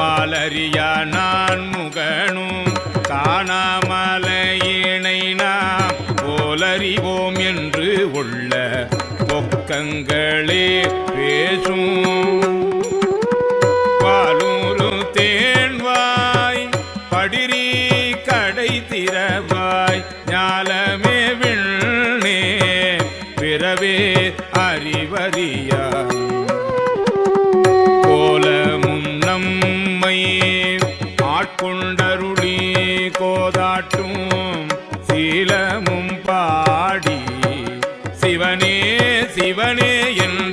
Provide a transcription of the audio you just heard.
மாலரியா நான் முகனும் காணாமலையினை நாம் போலறிவோம் என்று உள்ள பொக்கங்களே பேசும். பாலூரு தேன்வாய் படிரி கடை திறவாய் ஞாலமே விண்ணே பிறவே அறிவறியா. நம்மை ஆட்கொண்டருளி கோதாட்டும் சீலமும் பாடி. சிவனே சிவனே என்